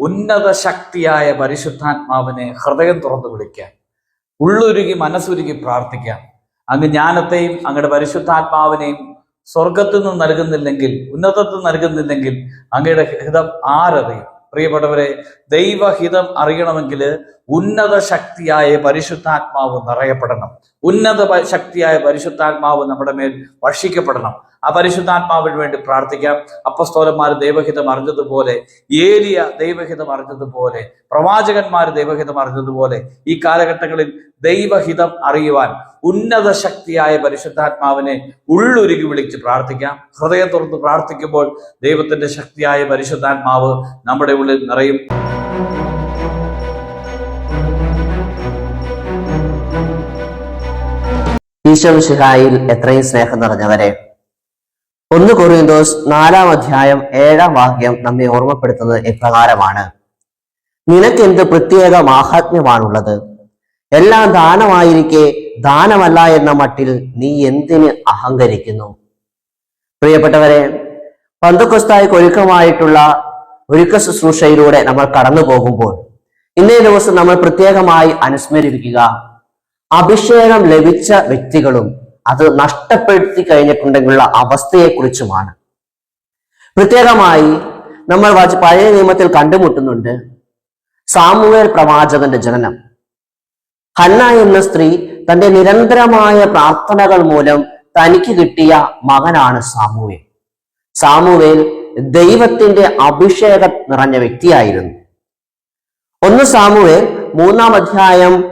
ഉന്നത ശക്തിയായ പരിശുദ്ധാത്മാവിനെ ഹൃദയം തുറന്നു വിളിക്കാൻ ഉള്ളുരുകി മനസ്സുരുകി പ്രാർത്ഥിക്കാം അങ്ങ് ജ്ഞാനത്തെയും അങ്ങയുടെ പരിശുദ്ധാത്മാവിനെയും സ്വർഗത്തിൽ നിന്ന് നൽകുന്നില്ലെങ്കിൽ ഉന്നതത്തിൽ നിന്ന് നൽകുന്നില്ലെങ്കിൽ അങ്ങയുടെ ഹിതം ആരറിയും. പ്രിയപ്പെട്ടവരെ ദൈവഹിതം അറിയണമെങ്കിൽ ഉന്നത ശക്തിയായ പരിശുദ്ധാത്മാവ് നിറയപ്പെടണം. ഉന്നത ശക്തിയായ പരിശുദ്ധാത്മാവ് നമ്മുടെ മേൽ വർഷിക്കപ്പെടണം. ആ പരിശുദ്ധാത്മാവിന് വേണ്ടി പ്രാർത്ഥിക്കാം. അപ്പസ്തോലന്മാർ ദൈവഹിതം അറിഞ്ഞതുപോലെ ഏലിയ ദൈവഹിതം അറിഞ്ഞതുപോലെ പ്രവാചകന്മാർ ദൈവഹിതം അറിഞ്ഞതുപോലെ ഈ കാലഘട്ടങ്ങളിൽ ദൈവഹിതം അറിയുവാൻ ഉന്നത ശക്തിയായ പരിശുദ്ധാത്മാവിനെ ഉള്ളൊരുക്കി വിളിച്ച് പ്രാർത്ഥിക്കാം. ഹൃദയം തുറന്ന് പ്രാർത്ഥിക്കുമ്പോൾ ദൈവത്തിന്റെ ശക്തിയായ പരിശുദ്ധാത്മാവ് നമ്മുടെ ഉള്ളിൽ നിറയും. ഈശോമിശിഹായിൽ എത്രയും സ്നേഹം നിറഞ്ഞവരെ ഒന്ന് കൊറിയന്തോസ് നാലാം അധ്യായം ഏഴാം വാക്യം നമ്മെ ഓർമ്മപ്പെടുത്തുന്നത് ഇപ്രകാരമാണ്. നിനക്കെന്ത് പ്രത്യേക മാഹാത്മ്യമാണുള്ളത് എല്ലാം ദാനമായിരിക്കെ ദാനമല്ല എന്ന മട്ടിൽ നീ എന്തിന് അഹങ്കരിക്കുന്നു? പ്രിയപ്പെട്ടവരെ പന്തക്കൊസ്തായി ഒരുക്കമായിട്ടുള്ള ഒരുക്ക ശുശ്രൂഷയിലൂടെ നമ്മൾ കടന്നു പോകുമ്പോൾ ഇന്നേ ദിവസം നമ്മൾ പ്രത്യേകമായി അനുസ്മരിപ്പിക്കുക അഭിഷേകം ലഭിച്ച വ്യക്തികളും അത് നഷ്ടപ്പെടുത്തി കഴിഞ്ഞിട്ടുണ്ടെങ്കിലുള്ള അവസ്ഥയെക്കുറിച്ചുമാണ്. പ്രത്യേകമായി നമ്മൾ പഴയ നിയമത്തിൽ കണ്ടുമുട്ടുന്നുണ്ട്. സാമുവേൽ പ്രവാചകന്റെ ജനനം. ഹന്ന എന്ന സ്ത്രീ തന്റെ നിരന്തരമായ പ്രാർത്ഥനകൾ മൂലം തനിക്ക് കിട്ടിയ മകനാണ് സാമുവേൽ സാമുവേൽ ദൈവത്തിന്റെ അഭിഷേകം നിറഞ്ഞ വ്യക്തിയായിരുന്നു. ഒന്ന് സാമുവേൽ മൂന്നാം അധ്യായം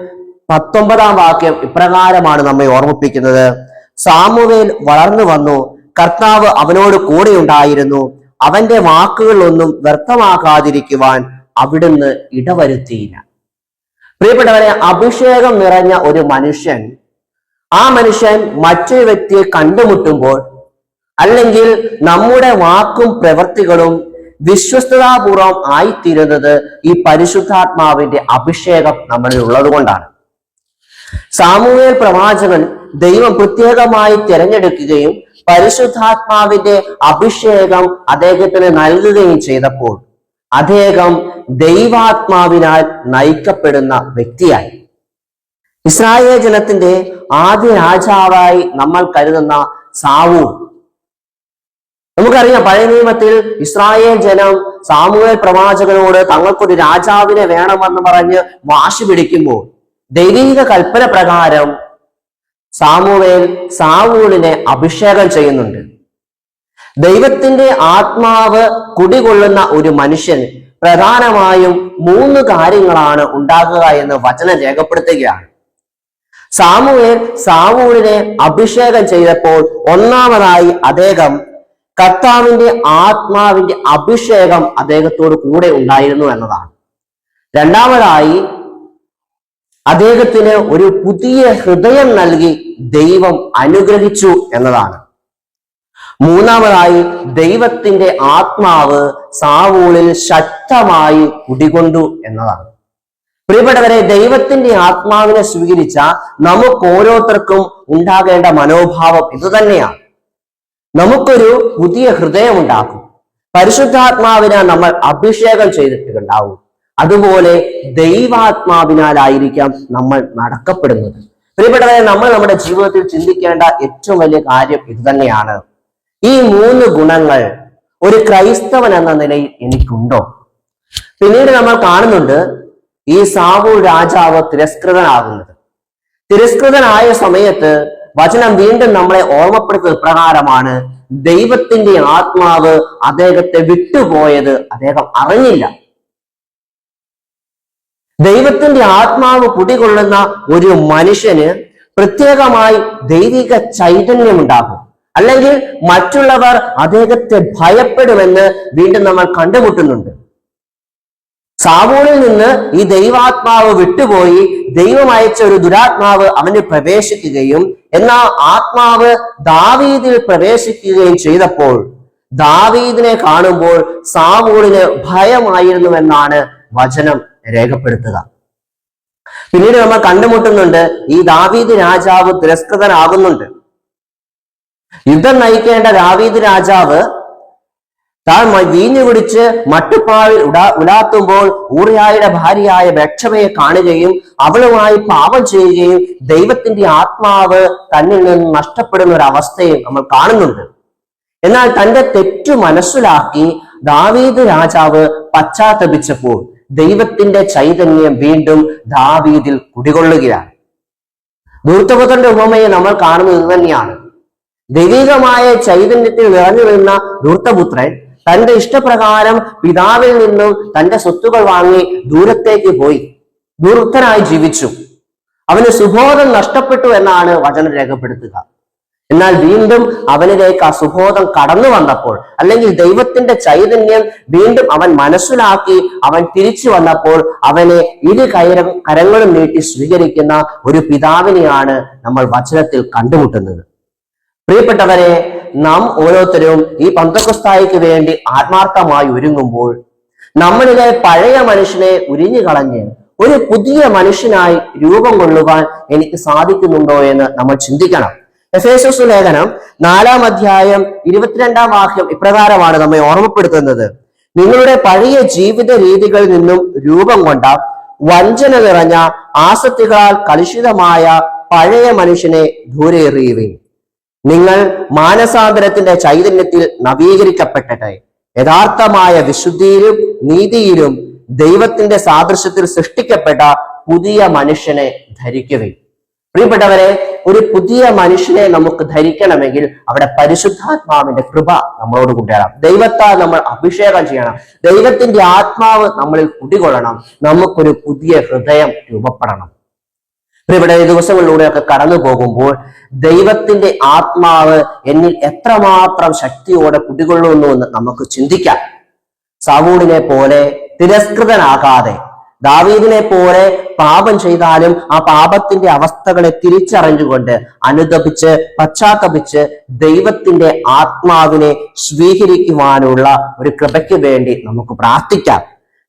പത്തൊമ്പതാം വാക്യം ഇപ്രകാരമാണ് നമ്മെ ഓർമ്മിപ്പിക്കുന്നത്. സാമുവേൽ വളർന്നു വന്നു കർത്താവ് അവനോട് കൂടെ ഉണ്ടായിരുന്നു. അവന്റെ വാക്കുകളൊന്നും വ്യർത്ഥമാക്കാതിരിക്കുവാൻ അവിടുന്ന് ഇടവരുത്തിയില്ല. പ്രിയപ്പെട്ടവരെ അഭിഷേകം നിറഞ്ഞ ഒരു മനുഷ്യൻ ആ മനുഷ്യൻ മറ്റൊരു വ്യക്തിയെ കണ്ടുമുട്ടുമ്പോൾ അല്ലെങ്കിൽ നമ്മുടെ വാക്കും പ്രവൃത്തികളും വിശ്വസ്തതാപൂർവം ആയിത്തീരുന്നത് ഈ പരിശുദ്ധാത്മാവിന്റെ അഭിഷേകം നമ്മളിൽ ഉള്ളത് കൊണ്ടാണ്. സാമൂഹ്യ പ്രവാചകൻ ദൈവം പ്രത്യേകമായി തിരഞ്ഞെടുക്കുകയും പരിശുദ്ധാത്മാവിന്റെ അഭിഷേകം അദ്ദേഹത്തിന് നൽകുകയും ചെയ്തപ്പോൾ അദ്ദേഹം ദൈവാത്മാവിനാൽ നയിക്കപ്പെടുന്ന വ്യക്തിയായി. ഇസ്രായേൽ ജനത്തിന്റെ ആദ്യ രാജാവായി നമ്മൾ കരുതുന്ന സാവൂ നമുക്കറിയാം പഴയ നിയമത്തിൽ ഇസ്രായേൽ ജനം സാമൂഹ്യ പ്രവാചകനോട് തങ്ങൾക്കൊരു രാജാവിനെ വേണമെന്ന് പറഞ്ഞ് വാശി പിടിക്കുമ്പോൾ ദൈവിക കൽപ്പന പ്രകാരം സാമുവേൽ സാവൂളിനെ അഭിഷേകം ചെയ്യുന്നുണ്ട്. ദൈവത്തിന്റെ ആത്മാവ് കുടികൊള്ളുന്ന ഒരു മനുഷ്യൻ പ്രധാനമായും മൂന്ന് കാര്യങ്ങളാണ് ഉണ്ടാകുക എന്ന് വചനം രേഖപ്പെടുത്തുകയാണ്. സാമുവേൽ സാവൂളിനെ അഭിഷേകം ചെയ്തപ്പോൾ ഒന്നാമതായി അദ്ദേഹം കർത്താവിന്റെ ആത്മാവിന്റെ അഭിഷേകം അദ്ദേഹത്തോട് കൂടെ ഉണ്ടായിരുന്നു എന്നതാണ്. രണ്ടാമതായി അദ്ദേഹത്തിന് ഒരു പുതിയ ഹൃദയം നൽകി ദൈവം അനുഗ്രഹിച്ചു എന്നതാണ്. മൂന്നാമതായി ദൈവത്തിന്റെ ആത്മാവ് സാവൂളിൽ ശക്തമായി കുടികൊണ്ടു എന്നതാണ്. പ്രിയപ്പെട്ടവരെ ദൈവത്തിന്റെ ആത്മാവിനെ സ്വീകരിച്ച നമുക്ക് ഓരോരുത്തർക്കും ഉണ്ടാകേണ്ട മനോഭാവം ഇതുതന്നെയാണ് നമുക്കൊരു പുതിയ ഹൃദയം ഉണ്ടാക്കും. പരിശുദ്ധാത്മാവിനാൽ നമ്മൾ അഭിഷേകം ചെയ്തിട്ടുണ്ടാവും. അതുപോലെ ദൈവാത്മാവിനാലായിരിക്കാം നമ്മൾ നടക്കപ്പെടുന്നത്. പ്രിയപ്പെട്ടവരെ നമ്മൾ നമ്മുടെ ജീവിതത്തിൽ ചിന്തിക്കേണ്ട ഏറ്റവും വലിയ കാര്യം ഇത് തന്നെയാണ്. ഈ മൂന്ന് ഗുണങ്ങൾ ഒരു ക്രൈസ്തവൻ എന്ന നിലയിൽ എനിക്കുണ്ടോ? പിന്നീട് നമ്മൾ കാണുന്നുണ്ട് ഈ സാവു രാജാവ് തിരസ്കൃതനാകുന്നത്. തിരസ്കൃതനായ സമയത്ത് വചനം വീണ്ടും നമ്മളെ ഓർമ്മപ്പെടുത്തുന്ന പ്രകാരമാണ് ദൈവത്തിന്റെ ആത്മാവ് അദ്ദേഹത്തെ വിട്ടുപോയത് അദ്ദേഹം അറിഞ്ഞില്ല. ദൈവത്തിന്റെ ആത്മാവ് കുടികൊള്ളുന്ന ഒരു മനുഷ്യന് പ്രത്യേകമായി ദൈവിക ചൈതന്യമുണ്ടാകും. അല്ലെങ്കിൽ മറ്റുള്ളവർ അദ്ദേഹത്തെ ഭയപ്പെടുമെന്ന് വീണ്ടും നമ്മൾ കണ്ടുമുട്ടുന്നുണ്ട്. സാവൂളിൽ നിന്ന് ഈ ദൈവാത്മാവ് വിട്ടുപോയി ദൈവം അയച്ച ഒരു ദുരാത്മാവ് അവന് പ്രവേശിക്കുകയും എന്നാൽ ആത്മാവ് ദാവീദിൽ പ്രവേശിക്കുകയും ചെയ്തപ്പോൾ ദാവീദിനെ കാണുമ്പോൾ സാവൂളിന് ഭയമായിരുന്നുവെന്നാണ് വചനം രേഖപ്പെടുത്തുക. പിന്നീട് നമ്മൾ കണ്ടുമുട്ടുന്നുണ്ട് ഈ ദാവീദ് രാജാവ് തിരസ്കൃതനാകുന്നുണ്ട്. യുദ്ധം നയിക്കേണ്ട ദാവീദ് രാജാവ് താൻ വീഞ്ഞു കുടിച്ച് മട്ടുപ്പാവിൽ ഉടാ ഉലാത്തുമ്പോൾ ഊറിയായുടെ ഭാര്യയായ ബക്ഷമയെ കാണുകയും അവളുമായി പാപം ചെയ്യുകയും ദൈവത്തിന്റെ ആത്മാവ് തന്നിൽ നിന്ന് നഷ്ടപ്പെടുന്ന ഒരു അവസ്ഥയും നമ്മൾ കാണുന്നുണ്ട്. എന്നാൽ തന്റെ തെറ്റു മനസ്സിലാക്കി ദാവീദ് രാജാവ് പശ്ചാത്തപിച്ചപ്പോൾ ദൈവത്തിന്റെ ചൈതന്യം വീണ്ടും ദാവീദിൽ കുടികൊള്ളുകയാണ്. ദൂർത്തപുത്രന്റെ ഉപമയെ നമ്മൾ കാണുന്നത് തന്നെയാണ് ദൈവികമായ ചൈതന്യത്തിൽ നിറഞ്ഞു നിന്ന ധൂർത്തപുത്രൻ തന്റെ ഇഷ്ടപ്രകാരം പിതാവിൽ നിന്നും തന്റെ സ്വത്തുകൾ വാങ്ങി ദൂരത്തേക്ക് പോയി. ദൂർത്തനായി ജീവിച്ചു. അവന് സുബോധം നഷ്ടപ്പെട്ടു എന്നാണ് വചനം രേഖപ്പെടുത്തുക. എന്നാൽ വീണ്ടും അവനിലേക്ക് ആ സുബോധം കടന്നു വന്നപ്പോൾ അല്ലെങ്കിൽ ദൈവത്തിന്റെ ചൈതന്യം വീണ്ടും അവൻ മനസ്സിലാക്കി അവൻ തിരിച്ചു വന്നപ്പോൾ അവനെ ഇരു കൈര കരങ്ങളും നീട്ടി സ്വീകരിക്കുന്ന ഒരു പിതാവിനെയാണ് നമ്മൾ വചനത്തിൽ കണ്ടുമുട്ടുന്നത്. പ്രിയപ്പെട്ടവരെ നാം ഓരോരുത്തരും ഈ പന്തക്കുസ്തായിക്ക് വേണ്ടി ആത്മാർത്ഥമായി ഒരുങ്ങുമ്പോൾ നമ്മളിലെ പഴയ മനുഷ്യനെ ഉരിഞ്ഞു കളഞ്ഞ് ഒരു പുതിയ മനുഷ്യനായി രൂപം കൊള്ളുവാൻ എനിക്ക് സാധിക്കുന്നുണ്ടോ എന്ന് നമ്മൾ ചിന്തിക്കണം. എഫേസസ് ലേഖനം നാലാം അധ്യായം ഇരുപത്തിരണ്ടാം വാക്യം ഇപ്രകാരമാണ് നമ്മെ ഓർമ്മപ്പെടുത്തുന്നത്. നിങ്ങളുടെ പഴയ ജീവിത രീതികളിൽ നിന്നും രൂപം കൊണ്ട വഞ്ചന നിറഞ്ഞ ആസക്തികളാൽ കലുഷിതമായ പഴയ മനുഷ്യനെ ദൂരെ എറിയുകയും നിങ്ങൾ മാനസാന്തരത്തിന്റെ ചൈതന്യത്തിൽ നവീകരിക്കപ്പെട്ടെ യഥാർത്ഥമായ വിശുദ്ധിയിലും നീതിയിലും ദൈവത്തിന്റെ സാദൃശ്യത്തിൽ സൃഷ്ടിക്കപ്പെട്ട പുതിയ മനുഷ്യനെ ധരിക്കുകയും. പ്രിയപ്പെട്ടവരെ ഒരു പുതിയ മനുഷ്യനെ നമുക്ക് ധരിക്കണമെങ്കിൽ അവിടെ പരിശുദ്ധാത്മാവിന്റെ കൃപ നമ്മളോട് കൊണ്ടുവരണം ദൈവത്താൽ നമ്മൾ അഭിഷേകം ചെയ്യണം. ദൈവത്തിന്റെ ആത്മാവ് നമ്മളിൽ കുടികൊള്ളണം. നമുക്കൊരു പുതിയ ഹൃദയം രൂപപ്പെടണം. ഇവിടെ ദിവസങ്ങളിലൂടെയൊക്കെ കടന്നു പോകുമ്പോൾ ദൈവത്തിന്റെ ആത്മാവ് എന്നിൽ എത്രമാത്രം ശക്തിയോടെ കുടികൊള്ളുന്നു എന്ന് നമുക്ക് ചിന്തിക്കാം. സാവൂടിനെ പോലെ തിരസ്കൃതനാകാതെ ദാവീദിനെ പോലെ പാപം ചെയ്താലും ആ പാപത്തിന്റെ അവസ്ഥകളെ തിരിച്ചറിഞ്ഞുകൊണ്ട് അനുദപിച്ച് പശ്ചാത്തപിച്ച് ദൈവത്തിന്റെ ആത്മാവിനെ സ്വീകരിക്കുവാനുള്ള ഒരു കൃപയ്ക്ക് വേണ്ടി നമുക്ക് പ്രാർത്ഥിക്കാം.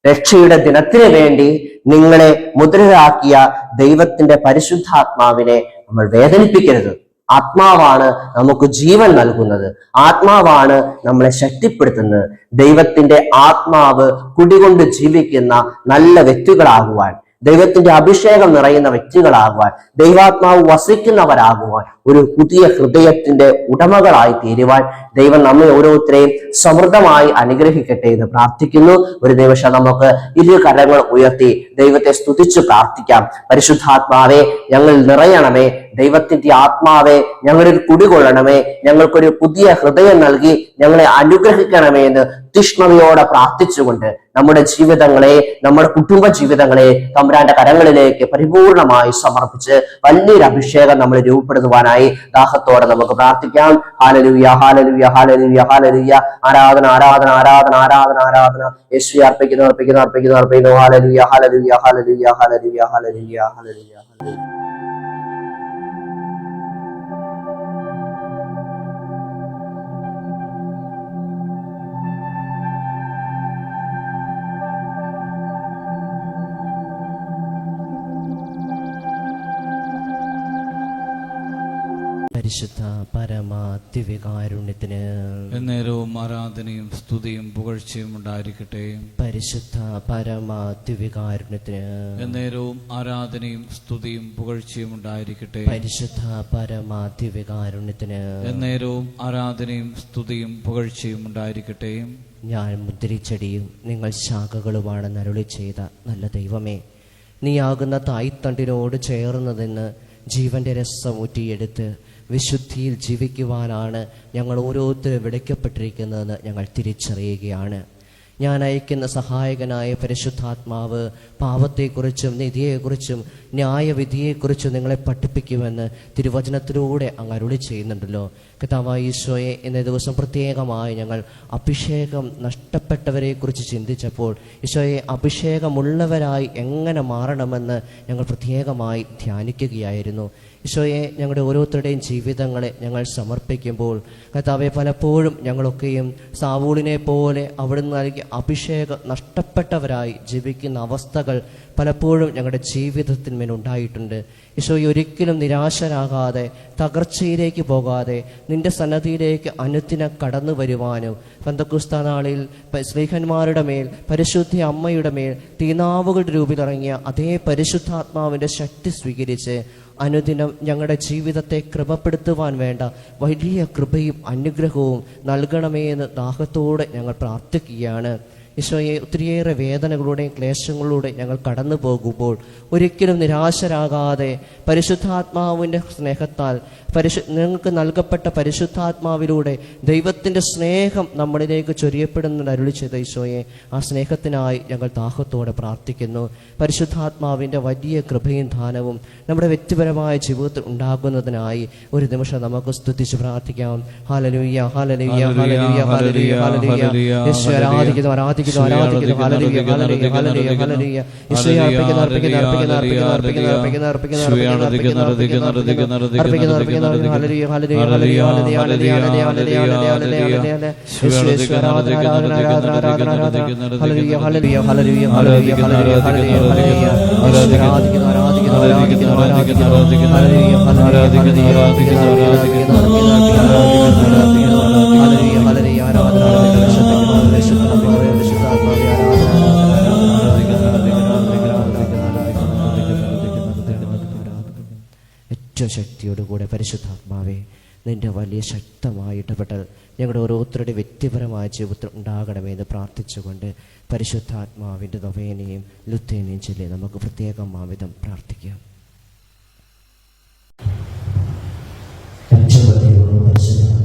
രക്ഷയുടെ ദിനത്തിന് വേണ്ടി നിങ്ങളെ മുദ്രരാക്കിയ ദൈവത്തിന്റെ പരിശുദ്ധാത്മാവിനെ നമ്മൾ വേദനിപ്പിക്കരുത്. ആത്മാവാണ് നമുക്ക് ജീവൻ നൽകുന്നത്. ആത്മാവാണ് നമ്മളെ ശക്തിപ്പെടുത്തുന്നത്. ദൈവത്തിന്റെ ആത്മാവ് കുടികൊണ്ട് ജീവിക്കുന്ന നല്ല വ്യക്തികളാകുവാൻ ദൈവത്തിന്റെ അഭിഷേകം നിറയുന്ന വ്യക്തികളാകുവാൻ ദൈവാത്മാവ് വസിക്കുന്നവരാകുവാൻ ഒരു പുതിയ ഹൃദയത്തിന്റെ ഉടമകളായി തീരുവാൻ ദൈവം നമ്മെ ഓരോരുത്തരെയും സമൃദ്ധമായി അനുഗ്രഹിക്കട്ടെ എന്ന് പ്രാർത്ഥിക്കുന്നു. ഒരു നിമിഷം നമുക്ക് ഇരു കരങ്ങൾ ഉയർത്തി ദൈവത്തെ സ്തുതിച്ച് പ്രാർത്ഥിക്കാം. പരിശുദ്ധാത്മാവെ ഞങ്ങൾ നിറയണമേ. ദൈവത്തിന്റെ ആത്മാവെ ഞങ്ങളിൽ കുടികൊള്ളണമേ ഞങ്ങൾക്കൊരു പുതിയ ഹൃദയം നൽകി ഞങ്ങളെ അനുഗ്രഹിക്കണമേ എന്ന് തീഷ്ണതയോടെ പ്രാർത്ഥിച്ചുകൊണ്ട് നമ്മുടെ ജീവിതങ്ങളെ നമ്മുടെ കുടുംബ ജീവിതങ്ങളെ തമ്പുരാന്റെ കരങ്ങളിലേക്ക് പരിപൂർണമായി സമർപ്പിച്ച് വലിയൊരു അഭിഷേകം നമ്മൾ രൂപപ്പെടുത്തുവാനായി ദാഹത്തോടെ നമുക്ക് പ്രാർത്ഥിക്കാം. ഹാലലുയ ഹാലലുയ ഹാലലുയ ഹാലലുയ ആരാധന ആരാധന ആരാധന ആരാധന ആരാധന. യേശു അർപ്പിക്കുന്നു അർപ്പിക്കുന്നു അർപ്പിക്കുന്നു അർപ്പിക്കുന്നു. ഹാലലുയ ഹാലലുയ ഹാലലുയ ഹാലലുയ ഹാലലുയ ഹാലലുയ ഹാലലുയ പരിശുദ്ധ പരമ ദിവ്യകാരുണ്യത്തിന് എന്നേരവും ആരാധനയും സ്തുതിയും പുകഴ്ചയും ഉണ്ടായിരിക്കട്ടെ. പരിശുദ്ധ പരമ ദിവ്യകാരുണ്യത്തിന് എന്നേരവും ആരാധനയും സ്തുതിയും പുകഴ്ചയും ഉണ്ടായിരിക്കട്ടെ. പരിശുദ്ധ പരമ ദിവ്യകാരുണ്യത്തിന് എന്നേരവും ആരാധനയും സ്തുതിയും പുകഴ്ചയും ഉണ്ടായിരിക്കട്ടെ. ഞാൻ മുദ്രിച്ചെടിയും നിങ്ങൾ ശാഖകളുമാണ് നരുളി ചെയ്ത നല്ല ദൈവമേ നീയാകുന്ന തായ്തണ്ടിനോട് ചേർന്നതെന്ന് ജീവന്റെ രസം ഊറ്റിയെടുത്ത് വിശുദ്ധിയിൽ ജീവിക്കുവാനാണ് ഞങ്ങൾ ഓരോരുത്തരും വിളിക്കപ്പെട്ടിരിക്കുന്നതെന്ന് ഞങ്ങൾ തിരിച്ചറിയുകയാണ്. ഞാൻ അയക്കുന്ന സഹായകനായ പരിശുദ്ധാത്മാവ് പാപത്തെക്കുറിച്ചും നിധിയെക്കുറിച്ചും ന്യായവിധിയെക്കുറിച്ചും നിങ്ങളെ പഠിപ്പിക്കുമെന്ന് തിരുവചനത്തിലൂടെ അങ്ങ് അരുളി ചെയ്യുന്നുണ്ടല്ലോ. കഥാവായ ഈശോയെ എന്ന ദിവസം പ്രത്യേകമായി ഞങ്ങൾ അഭിഷേകം നഷ്ടപ്പെട്ടവരെക്കുറിച്ച് ചിന്തിച്ചപ്പോൾ ഈശോയെ അഭിഷേകമുള്ളവരായി എങ്ങനെ മാറണമെന്ന് ഞങ്ങൾ പ്രത്യേകമായി ധ്യാനിക്കുകയായിരുന്നു. ഈശോയെ ഞങ്ങളുടെ ഓരോരുത്തരുടെയും ജീവിതങ്ങളെ ഞങ്ങൾ സമർപ്പിക്കുമ്പോൾ കർത്താവെ പലപ്പോഴും ഞങ്ങളൊക്കെയും സാവൂളിനെ പോലെ അവിടുന്ന് നൽകിയ അഭിഷേകം നഷ്ടപ്പെട്ടവരായി ജീവിക്കുന്ന അവസ്ഥകൾ പലപ്പോഴും ഞങ്ങളുടെ ജീവിതത്തിന്മേൽ ഉണ്ടായിട്ടുണ്ട്. ഈശോയെ ഒരിക്കലും നിരാശരാകാതെ തകർച്ചയിലേക്ക് പോകാതെ നിന്റെ സന്നദ്ധിയിലേക്ക് അനുദിനം കടന്നു വരുവാനും പന്തക്കുസ്ത നാളിൽ സ്നേഹന്മാരുടെ മേൽ പരിശുദ്ധ അമ്മയുടെ മേൽ തീനാവുകളുടെ രൂപത്തിലിറങ്ങിയ അതേ പരിശുദ്ധാത്മാവിന്റെ ശക്തി സ്വീകരിച്ച് അനുദിനം ഞങ്ങളുടെ ജീവിതത്തെ ക്രമപ്പെടുത്തുവാൻ വേണ്ട വലിയ കൃപയും അനുഗ്രഹവും നൽകണമേ എന്ന് ദാഹത്തോടെ ഞങ്ങൾ പ്രാർത്ഥിക്കുകയാണ്. ഈശോയെ ഒത്തിരിയേറെ വേദനകളുടെയും ക്ലേശങ്ങളിലൂടെ ഞങ്ങൾ കടന്നു പോകുമ്പോൾ ഒരിക്കലും നിരാശരാകാതെ പരിശുദ്ധാത്മാവിന്റെ സ്നേഹത്താൽ പരിശു നിങ്ങൾക്ക് നൽകപ്പെട്ട പരിശുദ്ധാത്മാവിലൂടെ ദൈവത്തിന്റെ സ്നേഹം നമ്മളിലേക്ക് ചൊരിയപ്പെടുന്ന അരുളി ചെയ്ത ഈശോയെ. ആ സ്നേഹത്തിനായി ഞങ്ങൾ ദാഹത്തോടെ പ്രാർത്ഥിക്കുന്നു. പരിശുദ്ധാത്മാവിന്റെ വലിയ കൃപയും ദാനവും നമ്മുടെ വ്യക്തിപരമായ ജീവിതത്തിൽ ഉണ്ടാകുന്നതിനായി ഒരു നിമിഷം നമുക്ക് സ്തുതിച്ച് പ്രാർത്ഥിക്കാം. ഹാലലുയ്യ ഹാലലുയ്യ ഹാലലുയ്യ ഹാലലുയ്യ ഹാലലുയ്യ ആരാധിക്കുന്നു ആരാധിക്കുന്നു ആരാധിക്കുന്നു ആരാധിക്കുന്നു hallelujah hallelujah hallelujah hallelujah Yeshu അർപ്പിക്കുന്നു അർപ്പിക്കുന്നു അർപ്പിക്കുന്നു അർപ്പിക്കുന്നു അർപ്പിക്കുന്നു അർപ്പിക്കുന്നു അർപ്പിക്കുന്നു അർപ്പിക്കുന്നു അർപ്പിക്കുന്നു അർപ്പിക്കുന്നു അർപ്പിക്കുന്നു അർപ്പിക്കുന്നു hallelujah hallelujah hallelujah hallelujah hallelujah hallelujah hallelujah hallelujah Yeshu ആരാധന ആരാധന ആരാധന ആരാധന ആരാധന hallelujah hallelujah hallelujah hallelujah hallelujah hallelujah hallelujah ആരാധിക്കുന്നു ആരാധിക്കുന്നു ആരാധിക്കുന്നു ആരാധിക്കുന്നു ഹാലലുയ്യ ഹാലലുയ്യ ആരാധിക്കുന്നു ആരാധിക്കുന്നു ആരാധിക്കുന്നു ഹാലലുയ്യ ഹാലലുയ്യ ആരാധന ആരാധന ശക്തിയോടുകൂടെ പരിശുദ്ധാത്മാവേ നിന്റെ വലിയ ശക്തമായ ഇടപെടൽ ഞങ്ങളുടെ ഓരോരുത്തരുടെ വ്യക്തിപരമായ ജീവിതത്തിൽ ഉണ്ടാകണമെന്ന് പ്രാർത്ഥിച്ചുകൊണ്ട് പരിശുദ്ധാത്മാവിന്റെ നൊവേനയും ലുത്തേനെയും ചൊല്ലി നമുക്ക് പ്രത്യേകം മാവിധം പ്രാർത്ഥിക്കാം. രക്ഷപ്പെടുത്തിയുള്ള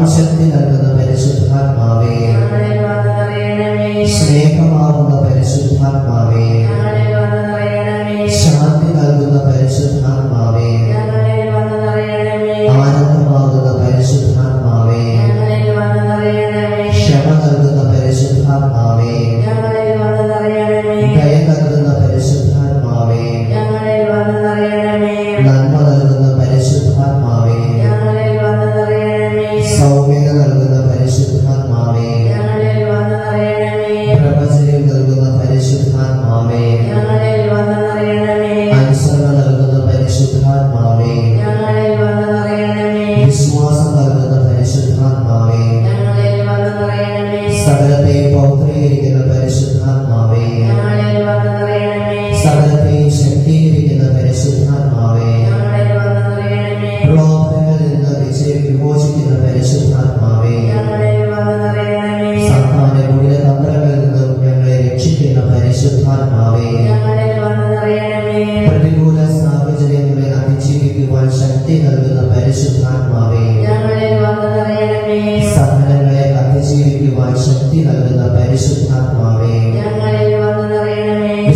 Vamos se atirar Sanghame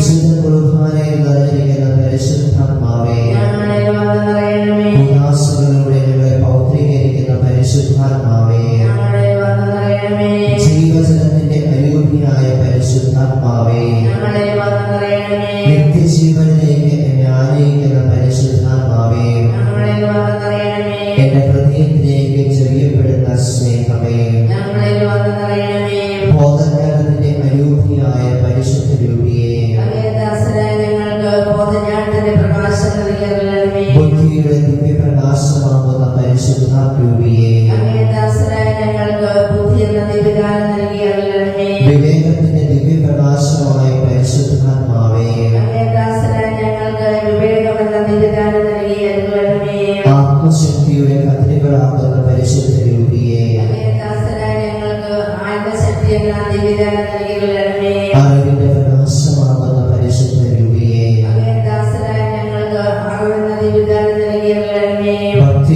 പരിശുദ്ധ കുർബാനയിൽ നിറഞ്ഞിരിക്കുന്ന പരിശുദ്ധാത്മാവേ. ഉദാസുകളിലൂടെ ഞങ്ങളെ പൗത്രീകരിക്കുന്ന പരിശുദ്ധാത്മാവേ. ജീവജലത്തിന്റെ അനുകൂലിയായ പരിശുദ്ധാത്മാവേ. നിത്യജീവനിലേക്ക് എന്നെ ആനയിക്കുന്ന പരിശുദ്ധാത്മാവേ. എന്റെ ഹൃദയത്തിലേക്ക് ചൊരിയപ്പെടുന്ന സ്നേഹമേ. ബോധജ്ഞാനത്തിന്റെ അനുകൂലിയായ പരിശുദ്ധ രൂപിയെ.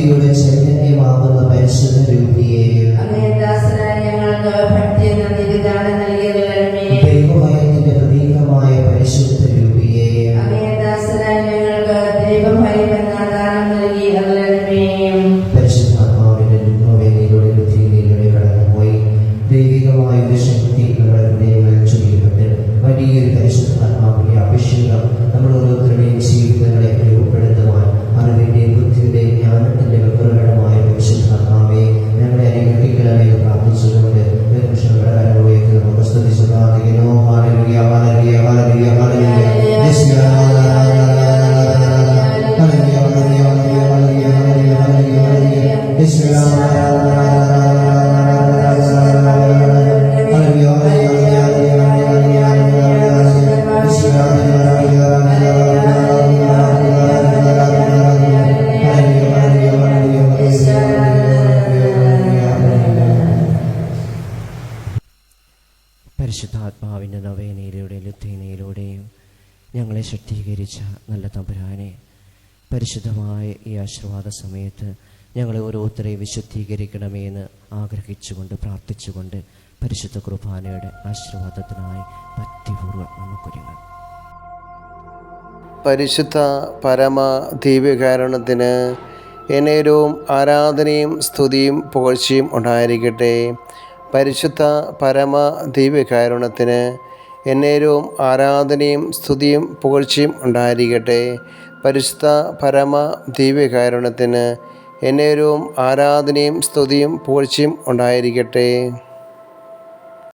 ഭക്തിയുടെ ചൈതന്യമാകുന്ന പരിശുദ്ധ രൂപിയെ അങ്ങനെ ഞങ്ങൾ ഭക്തി എന്ന നിരുതാണെന്ന് ഈ ആശീർവാദ സമയത്ത് ഞങ്ങളെ ഓരോരുത്തരെയും വിശുദ്ധീകരിക്കണമേ എന്ന് ആഗ്രഹിച്ചുകൊണ്ട് പ്രാർത്ഥിച്ചുകൊണ്ട് പരിശുദ്ധ കുർബാനയുടെ ആശീർവാദത്തിനായി പറ്റിപൂർവം നമുക്കൊരുങ്ങൾ പരിശുദ്ധ പരമ ദിവ്യകാരണത്തിന് എന്നേരവും ആരാധനയും സ്തുതിയും പുകഴ്ചയും ഉണ്ടായിരിക്കട്ടെ. പരിശുദ്ധ പരമ ദിവ്യകാരുണത്തിന് എന്നേരവും ആരാധനയും സ്തുതിയും പുകഴ്ചയും ഉണ്ടായിരിക്കട്ടെ. പരിശുദ്ധ പരമ ദിവ്യകാരണത്തിന് എന്നേരവും ആരാധനയും സ്തുതിയും പൂഴ്ചയും ഉണ്ടായിരിക്കട്ടെ.